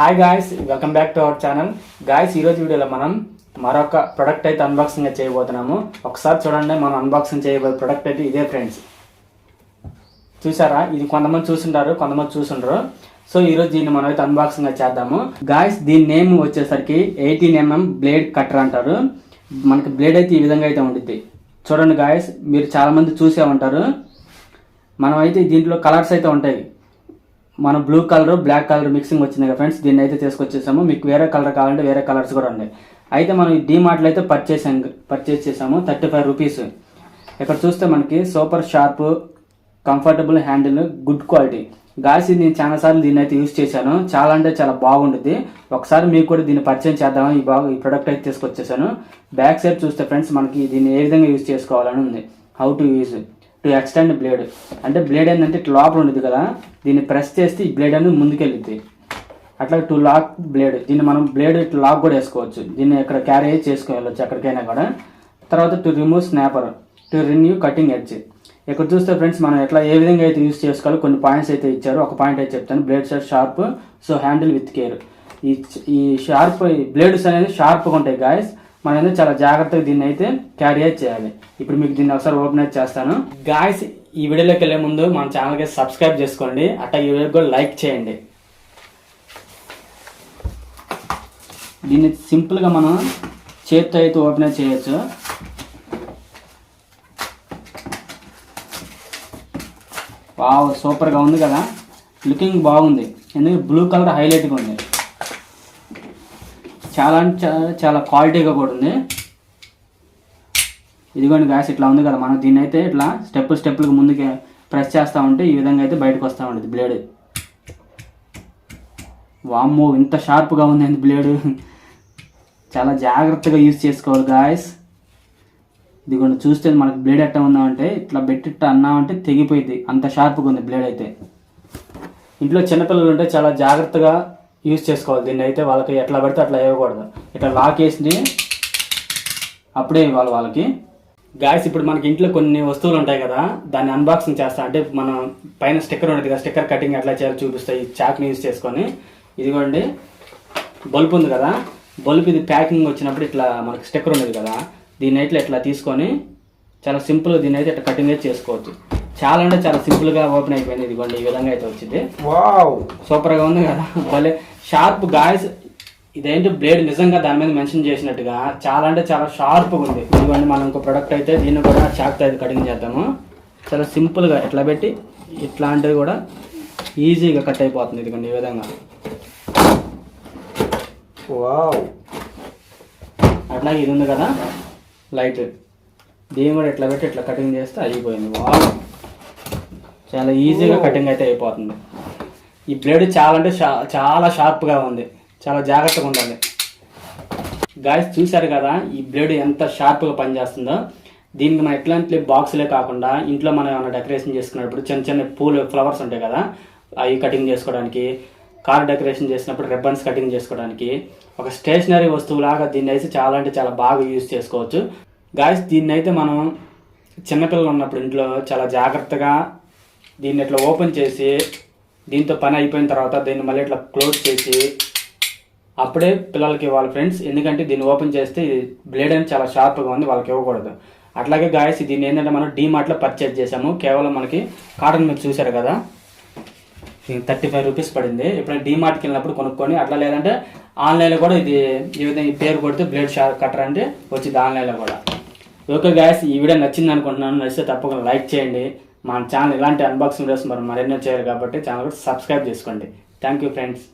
Hi guys welcome back to our channel guys ఈరోజు వీడియోలో మనం మరొక ప్రొడక్ట్ అయితే అన్బాక్సింగ్ చేయబోతున్నాము. ఒకసారి చూడండి మనం అన్బాక్సింగ్ చేయబోయే ప్రొడక్ట్ అయితే ఇదే ఫ్రెండ్స్ చూసారా? ఇది కొంతమంది చూసుంటారు కొంతమంది చూసుంటారు సో ఈరోజు దీన్ని మనం అయితే అన్బాక్సింగ్ చేద్దాము. గాయస్ దీని నేమ్ వచ్చేసరికి ఎయిటీన్ ఎంఎం బ్లేడ్ కట్టర్ అంటారు. మనకి బ్లేడ్ అయితే ఈ విధంగా అయితే ఉంటుంది చూడండి గాయస్ మీరు చాలామంది చూసే ఉంటారు. మనం అయితే దీంట్లో కలర్స్ అయితే ఉంటాయి. మన blue colour black colour mixing వచ్చింది కదా ఫ్రెండ్స్ దీన్ని అయితే తీసుకొచ్చేసాము. మీకు వేరే కలర్ కావాలంటే వేరే కలర్స్ కూడా ఉన్నాయి. అయితే మనం ఈ మార్ట్లో అయితే పర్చేస్ పర్చేస్ చేసాము. థర్టీ ఫైవ్ రూపీస్ ఇక్కడ చూస్తే మనకి super sharp comfortable handle good quality గాసి నేను చాలా సార్లు దీన్ని అయితే యూస్ చేశాను. చాలా అంటే చాలా బాగుంటుంది ఒకసారి మీకు కూడా దీన్ని పరిచయం చేద్దామని ఈ బాగా ఈ ప్రొడక్ట్ అయితే తీసుకొచ్చేసాను. బ్యాక్ సైడ్ చూస్తే ఫ్రెండ్స్ మనకి దీన్ని ఏ విధంగా యూస్ చేసుకోవాలని ఉంది. How to use to extend blade అంటే బ్లేడ్ ఏంటంటే ఇట్లా లోపల ఉండదు కదా దీన్ని ప్రెస్ చేస్తే ఈ బ్లేడ్ అనేది ముందుకెళ్ళిద్ది. అట్లా టు లాక్ బ్లేడ్ దీన్ని మనం బ్లేడ్ ఇట్లా లాక్ కూడా వేసుకోవచ్చు. దీన్ని ఎక్కడ క్యారీ చేసుకుని వెళ్ళొచ్చు ఎక్కడికైనా కూడా. తర్వాత to remove snapper to renew cutting edge ఇక్కడ చూస్తే ఫ్రెండ్స్ మనం ఎట్లా ఏ విధంగా అయితే యూస్ చేసుకోవాలో కొన్ని పాయింట్స్ అయితే ఇచ్చారు. ఒక పాయింట్ అయితే చెప్తాను. Blade sharp sharp so handle with care ఈ ఈ షార్ప్ బ్లేడ్స్ అనేది షార్ప్గా ఉంటాయి గాయస్ మనం అనేది చాలా జాగ్రత్తగా దీన్ని అయితే క్యారీ చేయాలి. ఇప్పుడు మీకు దీన్ని ఒకసారి ఓపెన్ అయితే చేస్తాను. గాయస్ ఈ వీడియోలోకి వెళ్ళే ముందు మన ఛానల్కి సబ్స్క్రైబ్ చేసుకోండి. అట్లా ఈ వీడియోకి కూడా లైక్ చేయండి. దీన్ని సింపుల్గా మనం చేత్తో అయితే ఓపెన్ చేయొచ్చు. వావ్ సూపర్గా ఉంది కదా. లుకింగ్ బాగుంది. ఎందుకంటే బ్లూ కలర్ హైలైట్గా ఉంది. చాలా అంటే చాలా క్వాలిటీగా కూడా ఉంది. ఇదిగోండి గ్యాస్ ఇట్లా ఉంది కదా. మనం దీన్ని అయితే ఇట్లా స్టెప్ స్టెప్పులకు ముందుకే ప్రెస్ చేస్తూ ఉంటే ఈ విధంగా అయితే బయటకు వస్తూ ఉంటుంది బ్లేడ్ వామ్మో ఇంత షార్ప్గా ఉంది అండి చాలా జాగ్రత్తగా యూజ్ చేసుకోవాలి గాయస్ ఇదిగోండి చూస్తే మనకి బ్లేడ్ ఎట్లా ఉందామంటే ఇట్లా పెట్టిట్ట అన్నామంటే తెగిపోయింది అంత షార్ప్గా ఉంది బ్లేడ్ అయితే. ఇంట్లో చిన్నపిల్లలు ఉంటే చాలా జాగ్రత్తగా యూజ్ చేసుకోవాలి. దీన్ని అయితే వాళ్ళకి ఎట్లా పడితే అట్లా ఇవ్వకూడదు ఇట్లా లాక్ వేసింది అప్పుడే ఇవ్వాలి వాళ్ళకి. గాయస్ ఇప్పుడు మనకి ఇంట్లో కొన్ని వస్తువులు ఉంటాయి కదా దాన్ని అన్బాక్సింగ్ చేస్తా. అంటే మనం పైన స్టిక్కర్ ఉంటుంది కదా స్టిక్కర్ కటింగ్ ఎట్లా చేయాలో చూపిస్తాయి చాక్ని యూజ్ చేసుకొని. ఇదిగోండి. బల్బ్ ఉంది కదా బల్బ్ ఇది ప్యాకింగ్ వచ్చినప్పుడు ఇట్లా మనకి స్టిక్కర్ ఉండేది కదా దీన్ని అయితే ఇట్లా తీసుకొని చాలా సింపుల్గా దీన్ని అయితే ఇట్లా కటింగ్ అయితే చేసుకోవచ్చు. చాలా అంటే చాలా సింపుల్గా ఓపెన్ అయిపోయింది. ఇదిగోండి ఈ విధంగా అయితే వచ్చింది. వావ్ సూపర్గా ఉంది కదా. భలే షార్ప్ గాయస్ ఇదేంటి బ్లేడ్ నిజంగా దాని మీద మెన్షన్ చేసినట్టుగా? చాలా అంటే చాలా షార్ప్గా ఉంది. ఇదిగోండి మనం ఇంకో ప్రొడక్ట్ అయితే దీన్ని కూడా చాక్తో అయితే కటింగ్ చేద్దాము. చాలా సింపుల్గా ఇట్లా పెట్టి ఇట్లాంటివి కూడా ఈజీగా కట్ అయిపోతుంది ఇదిగోండి ఈ విధంగా. వావ్. అట్లాగే ఇది ఉంది కదా లైట్. దీన్ని కూడా ఇట్లా పెట్టి ఇట్లా కటింగ్ చేస్తే అయిపోయింది. వావ్. చాలా ఈజీగా కటింగ్ అయితే అయిపోతుంది. ఈ బ్లేడ్ చాలా అంటే షా- చాలా షార్ప్గా ఉంది. చాలా జాగ్రత్తగా ఉండాలి. గాయస్ చూశారు కదా ఈ బ్లేడ్ ఎంత షార్ప్గా పనిచేస్తుందో? దీనికి మనం ఎట్లాంటి బాక్సులే కాకుండా ఇంట్లో మనం ఏమైనా డెకరేషన్ చేసుకున్నప్పుడు చిన్న చిన్న పూలు ఫ్లవర్స్ ఉంటాయి కదా అవి కటింగ్ చేసుకోవడానికి కార్ డెకరేషన్ చేసినప్పుడు రిబ్బన్స్ కటింగ్ చేసుకోవడానికి ఒక స్టేషనరీ వస్తువులాగా దీన్ని అయితే చాలా అంటే చాలా బాగా యూజ్ చేసుకోవచ్చు. గాయస్ దీన్ని అయితే మనం చిన్నపిల్లలు ఉన్నప్పుడు ఇంట్లో చాలా జాగ్రత్తగా దీన్ని ఇట్లా ఓపెన్ చేసి దీంతో పని అయిపోయిన తర్వాత దీన్ని మళ్ళీ ఇట్లా క్లోజ్ చేసి అప్పుడే పిల్లలకి ఇవ్వాలి ఫ్రెండ్స్ ఎందుకంటే దీన్ని ఓపెన్ చేస్తే బ్లేడ్ అనేది చాలా షార్ప్గా ఉంది వాళ్ళకి ఇవ్వకూడదు. అట్లాగే గాయస్ దీన్ని ఏంటంటే మనం డీమార్ట్లో పర్చేజ్ చేసాము కేవలం మనకి కాటన్ మీరు చూశారు కదా? థర్టీ ఫైవ్ రూపీస్ పడింది. ఎప్పుడైనా డీమార్ట్కి వెళ్ళినప్పుడు కొనుక్కొని అట్లా లేదంటే ఆన్లైన్లో కూడా ఇది ఈ విధంగా పేరు కొడితే బ్లేడ్ షార్ కట్టర్ అంటే వచ్చింది ఆన్లైన్లో కూడా. ఓకే గాయస్ ఈ వీడియో నచ్చింది అనుకుంటున్నాను. నచ్చితే తప్పకుండా లైక్ చేయండి. మన ఛానల్ ఇలాంటి అన్బాక్సింగ్ వీడియోస్ మరి మరెన్నో చేయాలి కాబట్టి ఛానల్ కూడా సబ్స్క్రైబ్ చేసుకోండి. Thank you friends